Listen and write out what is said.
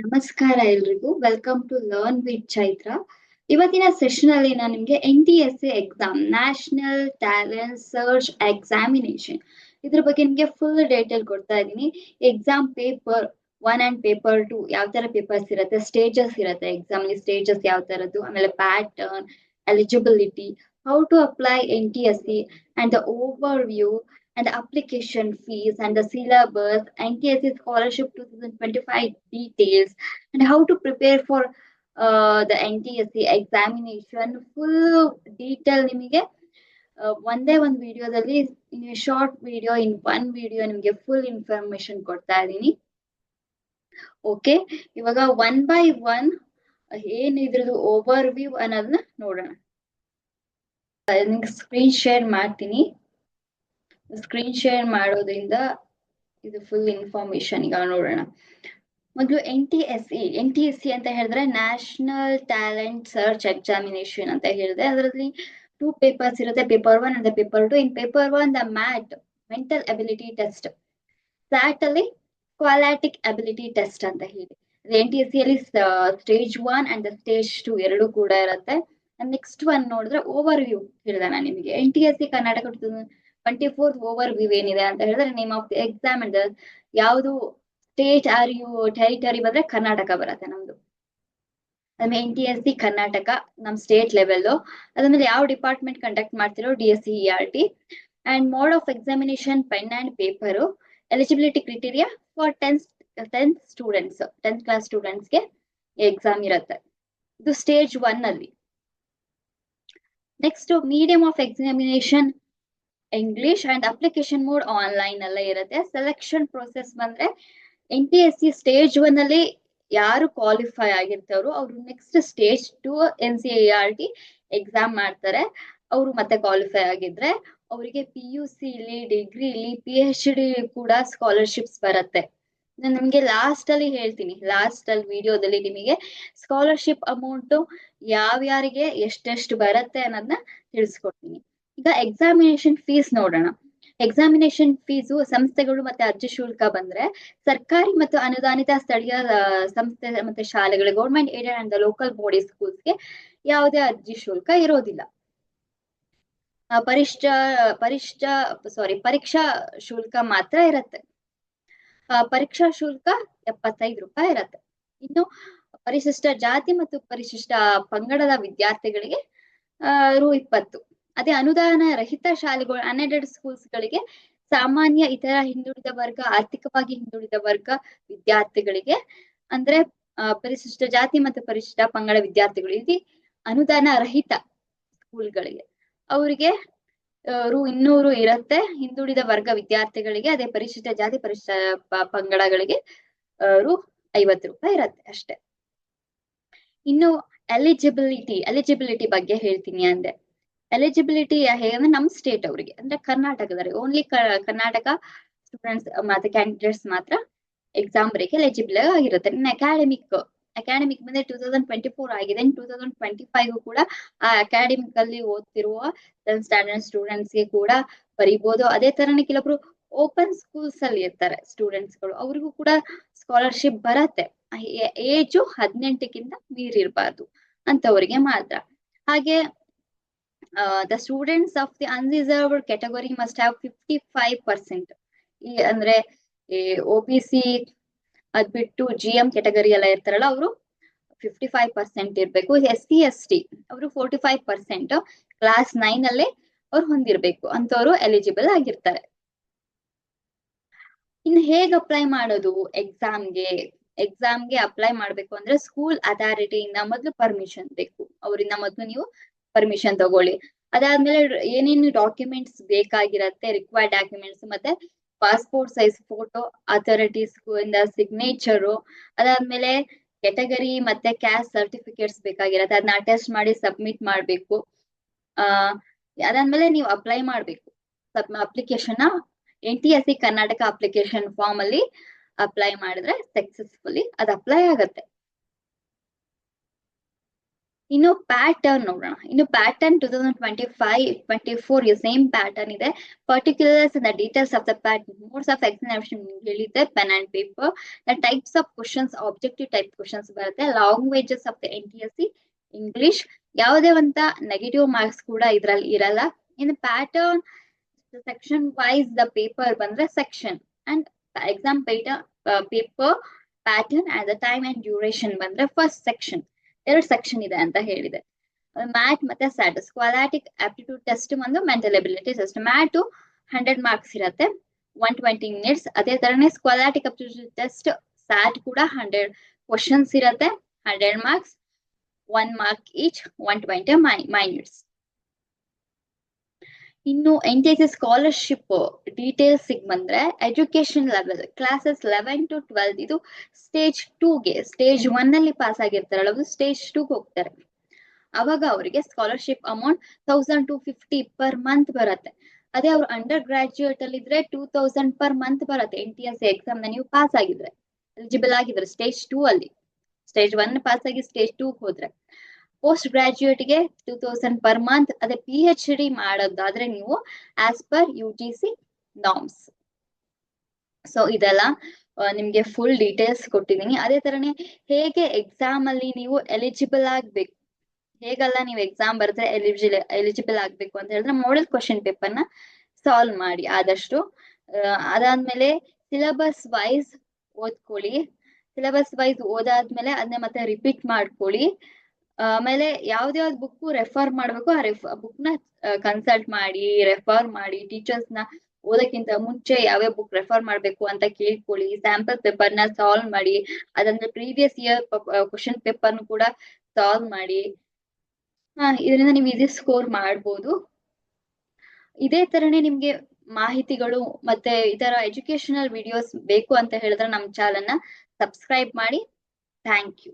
ನಮಸ್ಕಾರ ಎಲ್ರಿಗೂ. Welcome to learn with Chaitra ಇವತ್ತಿನ ಸೆಷನ್ ಅಲ್ಲಿ ನಾನು ನಿಮ್ಗೆ N T S E exam national talent search examination ಇದ್ರ ಬಗ್ಗೆ ನಿಮ್ಗೆ ಫುಲ್ ಡೀಟೇಲ್ ಕೊಡ್ತಾ ಇದ್ದೀನಿ. Exam paper one and paper two ಯಾವ ತರ ಪೇಪರ್ಸ್ ಇರುತ್ತೆ ಸ್ಟೇಜಸ್ ಇರುತ್ತೆ ಎಕ್ಸಾಮ್ ಸ್ಟೇಜಸ್ ಯಾವ ತರದ್ದು, ಆಮೇಲೆ pattern eligibility how to apply N T S C and the overview and the application fees and the syllabus, NTSC scholarship 2025 details, and how to prepare for uh, the NTSC examination. Full detail ನಿಮಗೆ ಒಂದೇ ಒಂದು ವಿಡಿಯೋದಲ್ಲಿ in short video in one video ನಿಮಗೆ full information ಕೊಡ್ತಾ ಇದ್ದೀನಿ okay ಇವಾಗ one by one ಏನ್ ಇದ್ರದ್ದು ಓವರ್ ವ್ಯೂ ಅನ್ನೋದನ್ನ ನೋಡೋಣ ನಿಮ್ಗೆ ಸ್ಕ್ರೀನ್ ಶೇರ್ ಮಾಡ್ತೀನಿ ಸ್ಕ್ರೀನ್ ಶೇರ್ ಮಾಡೋದ್ರಿಂದ ಇದು ಫುಲ್ ಇನ್ಫಾರ್ಮೇಶನ್ ಈಗ ನೋಡೋಣ. ಮೊದಲು N T S C N T S C ಅಂತ ಹೇಳಿದ್ರೆ ನ್ಯಾಷನಲ್ ಟ್ಯಾಲೆಂಟ್ ಸರ್ಚ್ ಎಕ್ಸಾಮಿನೇಷನ್ ಅಂತ ಹೇಳಿದೆ ಅದರಲ್ಲಿ ಟೂ ಪೇಪರ್ಸ್ ಇರುತ್ತೆ paper one and paper two in paper one the MAT mental ability test SAT ಅಲ್ಲಿ ಕ್ವಾಲಾಟಿಕ್ ಅಬಿಲಿಟಿ ಟೆಸ್ಟ್ ಅಂತ ಹೇಳಿ. N T S C ಅಲ್ಲಿ stage one and stage two ಎರಡು ಕೂಡ ಇರುತ್ತೆ. ನೆಕ್ಸ್ಟ್ ಒನ್ ನೋಡಿದ್ರೆ ಓವರ್ ವ್ಯೂ ಹೇಳಿದೆ ನಾನು ನಿಮಗೆ. N T S C Karnataka twenty fourth overview ಏನಿದೆ ಅಂತ ಹೇಳಿದ್ರೆ name of the exam and ಯಾವುದು ಸ್ಟೇಟ್ ಆರ್ ಯು ಟೆರಿಟರಿ ಬಂದ್ರೆ ಕರ್ನಾಟಕ ಬರುತ್ತೆ ನಮ್ದು. ಅದ್ಮೇಲೆ N T S C Karnataka, ನಮ್ ಸ್ಟೇಟ್ ಲೆವೆಲ್ ಅದಾದ್ಮೇಲೆ ಯಾವ ಡಿಪಾರ್ಟ್ಮೆಂಟ್ ಕಂಡಕ್ಟ್ ಮಾಡ್ತಿರೋ D S C R T and mode of examination pen and paper eligibility criteria for tenth tenth students tenth class ಸ್ಟೂಡೆಂಟ್ಸ್ಗೆ exam ಇರುತ್ತೆ. ಇದು ಸ್ಟೇಜ್ ಒನ್ ಅಲ್ಲಿ. Next medium of examination English and application mode online ಎಲ್ಲ ಇರುತ್ತೆ. Selection process ಬಂದ್ರೆ N T S C stage one ಅಲ್ಲಿ ಯಾರು qualify ಆಗಿರ್ತಾರೋ ಅವರು next stage two N C R T exam ಮಾಡ್ತಾರೆ. ಅವರು ಮತ್ತೆ ಕ್ವಾಲಿಫೈ ಆಗಿದ್ರೆ ಅವರಿಗೆ ಪಿ ಯು ಸಿ ಇಲ್ಲಿ ಡಿಗ್ರಿ ಇಲ್ಲಿ ಪಿ ಎಚ್ ಡಿ ಕೂಡ ಸ್ಕಾಲರ್ಶಿಪ್ಸ್ ಬರುತ್ತೆ. ನಾನು ನಿಮ್ಗೆ ಲಾಸ್ಟ್ ಅಲ್ಲಿ ಹೇಳ್ತೀನಿ. ಲಾಸ್ಟ್ ಅಲ್ಲಿ ವಿಡಿಯೋದಲ್ಲಿ ನಿಮಗೆ ಸ್ಕಾಲರ್ಶಿಪ್ ಅಮೌಂಟ್ ಯಾವ್ಯಾರಿಗೆ ಎಷ್ಟೆಷ್ಟು ಬರುತ್ತೆ ಅನ್ನೋದನ್ನ ತಿಳಿಸ್ಕೊಡ್ತೀನಿ. ಈಗ ಎಕ್ಸಾಮಿನೇಷನ್ ಫೀಸ್ ನೋಡೋಣ. ಎಕ್ಸಾಮಿನೇಷನ್ ಫೀಸು ಸಂಸ್ಥೆಗಳು ಮತ್ತೆ ಅರ್ಜಿ ಶುಲ್ಕ ಬಂದ್ರೆ ಸರ್ಕಾರಿ ಮತ್ತು ಅನುದಾನಿತ ಸ್ಥಳೀಯ ಸಂಸ್ಥೆ ಮತ್ತೆ ಶಾಲೆಗಳು government aided and local body ಸ್ಕೂಲ್ಸ್ಗೆ ಯಾವುದೇ ಅರ್ಜಿ ಶುಲ್ಕ ಇರೋದಿಲ್ಲ. ಪರಿಷ್ಠ ಪರಿಷ್ಠ ಸಾರಿ ಪರೀಕ್ಷಾ ಶುಲ್ಕ ಮಾತ್ರ ಇರತ್ತೆ. ಪರೀಕ್ಷಾ ಶುಲ್ಕ ಎಪ್ಪತ್ತೈದು ರೂಪಾಯಿ ಇರತ್ತೆ. ಇನ್ನು ಪರಿಶಿಷ್ಟ ಜಾತಿ ಮತ್ತು ಪರಿಶಿಷ್ಟ ಪಂಗಡದ ವಿದ್ಯಾರ್ಥಿಗಳಿಗೆ ರು ಇಪ್ಪತ್ತು. ಅದೇ ಅನುದಾನ ರಹಿತ ಶಾಲೆಗಳು ಅನ್ಎಡೆಡ್ ಸ್ಕೂಲ್ಸ್ ಗಳಿಗೆ ಸಾಮಾನ್ಯ ಇತರ ಹಿಂದುಳಿದ ವರ್ಗ, ಆರ್ಥಿಕವಾಗಿ ಹಿಂದುಳಿದ ವರ್ಗ ವಿದ್ಯಾರ್ಥಿಗಳಿಗೆ, ಅಂದ್ರೆ ಪರಿಶಿಷ್ಟ ಜಾತಿ ಮತ್ತು ಪರಿಶಿಷ್ಟ ಪಂಗಡ ವಿದ್ಯಾರ್ಥಿಗಳು ಇಲ್ಲಿ ಅನುದಾನ ರಹಿತ ಸ್ಕೂಲ್ಗಳಿಗೆ. ಅವರಿಗೆ ರು ಇನ್ನೂರು ಇರುತ್ತೆ ಹಿಂದುಳಿದ ವರ್ಗ ವಿದ್ಯಾರ್ಥಿಗಳಿಗೆ, ಅದೇ ಪರಿಶಿಷ್ಟ ಜಾತಿ, ಪರಿಶಿಷ್ಟ ಪಂಗಡಗಳಿಗೆ ರು ಐವತ್ತು ರೂಪಾಯಿ ಇರತ್ತೆ ಅಷ್ಟೇ. ಇನ್ನು ಎಲಿಜಿಬಿಲಿಟಿ ಎಲಿಜಿಬಿಲಿಟಿ ಬಗ್ಗೆ ಹೇಳ್ತೀನಿ ಅಂದೆ. ಎಲಿಜಿಬಿಲಿಟಿ ಹೇಗಂದ್ರೆ ನಮ್ ಸ್ಟೇಟ್ ಅವರಿಗೆ, ಅಂದ್ರೆ ಕರ್ನಾಟಕದವರಿಗೆ ಓನ್ಲಿ ಕರ್ನಾಟಕ ಸ್ಟೂಡೆಂಟ್ಸ್ ಮತ್ತೆ ಕ್ಯಾಂಡಿಡೇಟ್ಸ್ ಮಾತ್ರ ಎಕ್ಸಾಮ್ ಬರೀಕೆ ಎಲಿಜಿಬಲ್ ಆಗಿರುತ್ತೆ. ಅಕಾಡೆಮಿಕ್ ಅಕಾಡೆಮಿಕ್ ಬಂದ್ರೆ ಟೂ ತೌಸಂಡ್ ಟ್ವೆಂಟಿ ಫೋರ್ ಆಗಿದೆ. ಟೂ ತೌಸಂಡ್ ಟ್ವೆಂಟಿ ಫೈವ್ ಕೂಡ ಆ ಅಕಾಡೆಮಿಕ್ ಅಲ್ಲಿ ಓದ್ತಿರುವ ಸ್ಟ್ಯಾಂಡರ್ಡ್ ಸ್ಟೂಡೆಂಟ್ಸ್ಗೆ ಕೂಡ ಬರೀಬಹುದು ಅದೇ ತರನೇ ಕೆಲವೊಬ್ರು ಓಪನ್ ಸ್ಕೂಲ್ಸ್ ಅಲ್ಲಿ ಇರ್ತಾರೆ ಸ್ಟೂಡೆಂಟ್ಸ್ಗಳು. ಅವ್ರಿಗೂ ಕೂಡ ಸ್ಕಾಲರ್ಶಿಪ್ ಬರತ್ತೆ. ಏಜು ಹದಿನೆಂಟಕ್ಕಿಂತ ಮೀರಿರ್ಬಾರ್ದು ಅಂತವರಿಗೆ ಮಾತ್ರ. ಹಾಗೆ of the unreserved category must have fifty five percent ಈ ಅಂದ್ರೆ ಒ ಬಿ ಸಿ ಅದ್ ಬಿಟ್ಟು ಜಿ ಎಂ ಕೆಟಗರಿ ಎಲ್ಲ ಇರ್ತಾರಲ್ಲ, ಅವರು ಫಿಫ್ಟಿ ಫೈವ್ ಪರ್ಸೆಂಟ್ ಇರ್ಬೇಕು. ಎಸ್ ಸಿ ಎಸ್ ಟಿ ಅವರು forty five percent class nine ಅಲ್ಲೇ ಅವ್ರು ಹೊಂದಿರ್ಬೇಕು. ಎಲಿಜಿಬಲ್ ಆಗಿರ್ತಾರೆ. ಇನ್ನು ಹೇಗ್ ಅಪ್ಲೈ ಮಾಡೋದು? ಎಕ್ಸಾಮ್ಗೆ ಎಕ್ಸಾಮ್ಗೆ ಅಪ್ಲೈ ಮಾಡ್ಬೇಕು ಅಂದ್ರೆ ಸ್ಕೂಲ್ ಅಥಾರಿಟಿಯಿಂದ ಮೊದಲು ಪರ್ಮಿಷನ್ ಬೇಕು. ಅವರಿಂದ ಮೊದಲು ನೀವು ಪರ್ಮಿಷನ್ ತಗೊಳ್ಳಿ. ಅದಾದ್ಮೇಲೆ ಏನೇನು ಡಾಕ್ಯುಮೆಂಟ್ಸ್ ಬೇಕಾಗಿರತ್ತೆ ರಿಕ್ವೈರ್ಡ್ ಡಾಕ್ಯುಮೆಂಟ್ಸ್ ಮತ್ತೆ ಪಾಸ್ಪೋರ್ಟ್ ಸೈಜ್ ಫೋಟೋ ಅಥಾರಿಟೀಸ್ ಇಂದ ಸಿಗ್ನೇಚರು ಅದಾದ್ಮೇಲೆ ಕೆಟಗರಿ ಮತ್ತೆ ಕ್ಯಾಸ್ಟ್ ಸರ್ಟಿಫಿಕೇಟ್ಸ್ ಬೇಕಾಗಿರತ್ತೆ. ಅದನ್ನ ಅಟೆಸ್ಟ್ ಮಾಡಿ ಸಬ್ಮಿಟ್ ಮಾಡ್ಬೇಕು. ಆ, ಅದಾದ್ಮೇಲೆ ನೀವು ಅಪ್ಲೈ ಮಾಡ್ಬೇಕು. Application N T S C Karnataka application form ಅಲ್ಲಿ ಅಪ್ಲೈ ಮಾಡಿದ್ರೆ ಸಕ್ಸಸ್ಫುಲಿ ಅದು ಅಪ್ಲೈ ಆಗತ್ತೆ. ಇನ್ನು ಪ್ಯಾಟರ್ನ್ ನೋಡೋಣ. ಇನ್ನು pattern two thousand twenty five twenty four same pattern ಇದೆ particulars the details of the pattern modes of examination ಹೇಳಿದೆ pen and paper the types of questions objective type questions ಬರುತ್ತೆ. Languages of the N T S C English ಯಾವುದೇ ಒಂತ negative marks ಕೂಡ ಇದ್ರಲ್ಲಿ ಇರಲ್ಲ. ಇನ್ನು pattern section wise the paper ಬಂದ್ರೆ section and exam pattern paper pattern and the time and duration ಬಂದ್ರೆ first section ಎರಡು ಸೆಕ್ಷನ್ ಇದೆ ಅಂತ ಹೇಳಿದೆ. ಮ್ಯಾಟ್ ಮತ್ತೆ ಸ್ಯಾಟ್ ಸ್ಕ್ವಾಲಾಟಿಕ್ ಆಪ್ಟಿಟ್ಯೂಡ್ ಟೆಸ್ಟ್ ಒಂದು mental ability test MAT hundred marks ಇರುತ್ತೆ ಒನ್ ಟ್ವೆಂಟಿ ಮಿನಿಟ್ಸ್ ಅದೇ ತರನೇ ಸ್ಕ್ವಾಲಾಟಿಕ್ ಅಪ್ಟಿಟ್ಯೂಡ್ ಟೆಸ್ಟ್ ಸ್ಯಾಟ್ ಕೂಡ ಹಂಡ್ರೆಡ್ ಕ್ವಶನ್ಸ್ ಇರುತ್ತೆ hundred marks one mark each one twenty minutes ಇನ್ನು N T C scholarship details ಬಂದ್ರೆ education level classes eleven to twelfth ಇದು stage ಟೂಗೆ stage one ಅಲ್ಲಿ pass ಆಗಿರ್ತಾರಲ್ಲ ಅವರು ಸ್ಟೇಜ್ ಟೂಗೆ ಹೋಗ್ತಾರೆ. ಅವಾಗ ಅವರಿಗೆ scholarship amount thousand two fifty per month ಬರುತ್ತೆ. ಅದೇ ಅವ್ರು ಅಂಡರ್ ಗ್ರಾಜುಯೇಟ್ ಅಲ್ಲಿ ಇದ್ರೆ ಟೂ ತೌಸಂಡ್ ಪರ್ ಮಂತ್ ಬರುತ್ತೆ ಎನ್ ಟಿ ಎಸ್ ಎಕ್ಸಾಮ್ನ ನೀವು ಪಾಸ್ ಆಗಿದ್ರೆ ಎಲಿಜಿಬಲ್ ಆಗಿದ್ರೆ ಸ್ಟೇಜ್ ಟೂ ಅಲ್ಲಿ. ಸ್ಟೇಜ್ ಒನ್ ಪಾಸ್ ಆಗಿ ಸ್ಟೇಜ್ ಟೂ ಹೋದ್ರೆ. ಪೋಸ್ಟ್ ಗ್ರಾಜುಯೇಟ್ಗೆ ಟೂ ತೌಸಂಡ್ ಪರ್ ಮಂತ್ ಅದೇ ಪಿ ಎಚ್ ಡಿ ಮಾಡೋದಾದ್ರೆ ನೀವು as per U G C norms so ಇದೆಲ್ಲ ನಿಮ್ಗೆ ಫುಲ್ ಡೀಟೇಲ್ಸ್ ಕೊಟ್ಟಿದ್ದೀನಿ. ಅದೇ ತರನೇ ಹೇಗೆ ಎಕ್ಸಾಮ್ ಅಲ್ಲಿ ನೀವು ಎಲಿಜಿಬಲ್ ಆಗ್ಬೇಕು? ಹೇಗಲ್ಲ ನೀವು ಎಕ್ಸಾಮ್ ಬರೆದ್ರೆ ಎಲಿಜಿಬಲ್ ಎಲಿಜಿಬಲ್ ಆಗ್ಬೇಕು ಅಂತ ಹೇಳಿದ್ರೆ ಮಾಡೆಲ್ ಕ್ವಶನ್ ಪೇಪರ್ನ ಸಾಲ್ವ್ ಮಾಡಿ. ಆದಷ್ಟು ಅದಾದ್ಮೇಲೆ ಸಿಲೆಬಸ್ ವೈಸ್ ಓದ್ಕೊಳ್ಳಿ. ಸಿಲೆಬಸ್ ವೈಸ್ ಓದಾದ್ಮೇಲೆ ಅದನ್ನ ಮತ್ತೆ ರಿಪೀಟ್ ಮಾಡ್ಕೊಳ್ಳಿ. ಆಮೇಲೆ ಯಾವ್ದ್ ಯಾವ್ದು ಬುಕ್ ರೆಫರ್ ಮಾಡ್ಬೇಕು, ಆ ರೆಫ್ ಬುಕ್ನ ಕನ್ಸಲ್ಟ್ ಮಾಡಿ ರೆಫರ್ ಮಾಡಿ ಟೀಚರ್ಸ್ನ ಓದಕ್ಕಿಂತ ಮುಂಚೆ ಯಾವ್ಯಾವ ಬುಕ್ ರೆಫರ್ ಮಾಡ್ಬೇಕು ಅಂತ ಕೇಳ್ಕೊಳ್ಳಿ ಸ್ಯಾಂಪಲ್ ಪೇಪರ್ನ ಸಾಲ್ವ್ ಮಾಡಿ ಅದಂದ್ರೆ ಪ್ರೀವಿಯಸ್ ಇಯರ್ ಕ್ವಶನ್ ಪೇಪರ್ ಕೂಡ ಸಾಲ್ವ್ ಮಾಡಿ ಇದರಿಂದ ನೀವು ಈಸಿ ಸ್ಕೋರ್ ಮಾಡ್ಬೋದು. ಇದೇ ತರನೇ ನಿಮ್ಗೆ ಮಾಹಿತಿಗಳು ಮತ್ತೆ ಈ ತರ ಎಜುಕೇಶನಲ್ ವಿಡಿಯೋಸ್ ಬೇಕು ಅಂತ ಹೇಳಿದ್ರೆ ನಮ್ ಚಾನಲ್ನ ಸಬ್ಸ್ಕ್ರೈಬ್ ಮಾಡಿ. Thank you